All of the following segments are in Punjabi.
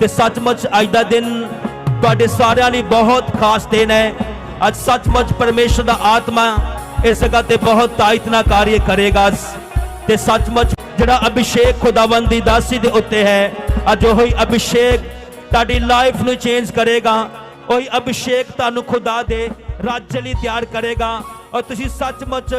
ਤੇ ਸੱਚਮੁੱਚ ਅੱਜ ਦਾ ਦਿਨ ਤੁਹਾਡੇ ਸਾਰਿਆਂ ਲਈ ਬਹੁਤ ਖਾਸ ਦਿਨ ਹੈ। ਅੱਜ ਸੱਚਮੁੱਚ ਪਰਮੇਸ਼ਰ ਦਾ ਆਤਮਾ ਇਸ ਜਗ੍ਹਾ ਤੇ ਬਹੁਤ ਤਾਇਤ ਨਾਲ ਕਾਰਜ ਕਰੇਗਾ। ਤੇ ਸੱਚਮੁੱਚ ਜਿਹੜਾ ਅਭਿਸ਼ੇਕ ਖੁਦਾਵੰਦ ਦੀ ਦਾਸੀ ਦੇ ਉੱਤੇ ਹੈ, ਅੱਜ ਉਹੀ ਅਭਿਸ਼ੇਕ ਤੁਹਾਡੀ ਲਾਈਫ ਨੂੰ ਚੇਂਜ ਕਰੇਗਾ। ਉਹੀ ਅਭਿਸ਼ੇਕ ਤੁਹਾਨੂੰ ਖੁਦਾ ਦੇ ਰਾਜ ਲਈ ਤਿਆਰ ਕਰੇਗਾ। ਔਰ ਤੁਸੀਂ ਸੱਚਮੁੱਚ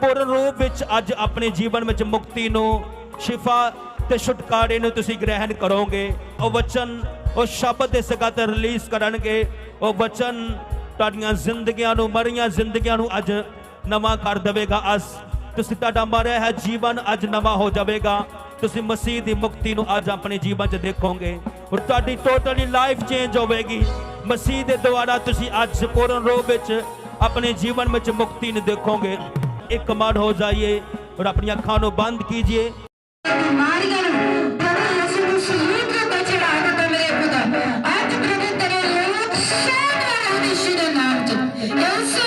ਪੂਰਨ ਰੂਪ ਵਿੱਚ ਅੱਜ ਆਪਣੇ ਜੀਵਨ ਵਿੱਚ ਮੁਕਤੀ ਨੂੰ, ਸ਼ਿਫਾ ਤੇ ਛੁਟਕਾਰੇ ਨੂੰ ਤੁਸੀਂ ਗ੍ਰਹਿਣ ਕਰੋਗੇ। ਉਹ ਵਚਨ ਉਹ ਸ਼ਬਦ ਇਸ ਜਗ੍ਹਾ ਤੇ ਰਿਲੀਜ਼ ਕਰਨਗੇ। ਉਹ ਵਚਨ ਤੁਹਾਡੀਆਂ ਜ਼ਿੰਦਗੀਆਂ ਨੂੰ, ਮਰੀਆਂ ਜ਼ਿੰਦਗੀਆਂ ਨੂੰ ਅੱਜ ਨਵਾਂ ਕਰ ਦੇਵੇਗਾ। ਅੱਜ ਤੁਸੀਂ ਤੁਹਾਡਾ ਮਰਿਆ ਹੈ ਜੀਵਨ ਅੱਜ ਨਵਾਂ ਹੋ ਜਾਵੇਗਾ। ਤੁਸੀਂ ਮਸੀਹ ਦੀ ਮੁਕਤੀ ਨੂੰ ਅੱਜ ਆਪਣੇ ਜੀਵਨ 'ਚ ਦੇਖੋਗੇ। ਔਰ ਤੁਹਾਡੀ ਟੋਟਲੀ ਲਾਈਫ ਚੇਂਜ ਹੋਵੇਗੀ। ਮਸੀਹ ਦੇ ਦੁਆਰਾ ਤੁਸੀਂ ਅੱਜ ਪੂਰਨ ਰੂਪ ਵਿੱਚ ਆਪਣੇ ਜੀਵਨ ਵਿੱਚ ਮੁਕਤੀ ਨੂੰ ਦੇਖੋਗੇ। ਇੱਕ ਮਨ ਹੋ ਜਾਈਏ ਔਰ ਆਪਣੀਆਂ ਅੱਖਾਂ ਨੂੰ ਬੰਦ ਕੀजिए ਬਿਮਾਰੀਆਂ ਨੂੰ। ਖੁਦਾ ਅੱਜ ਪ੍ਰਭੂ ਤੇਰੇ ਲੋਕ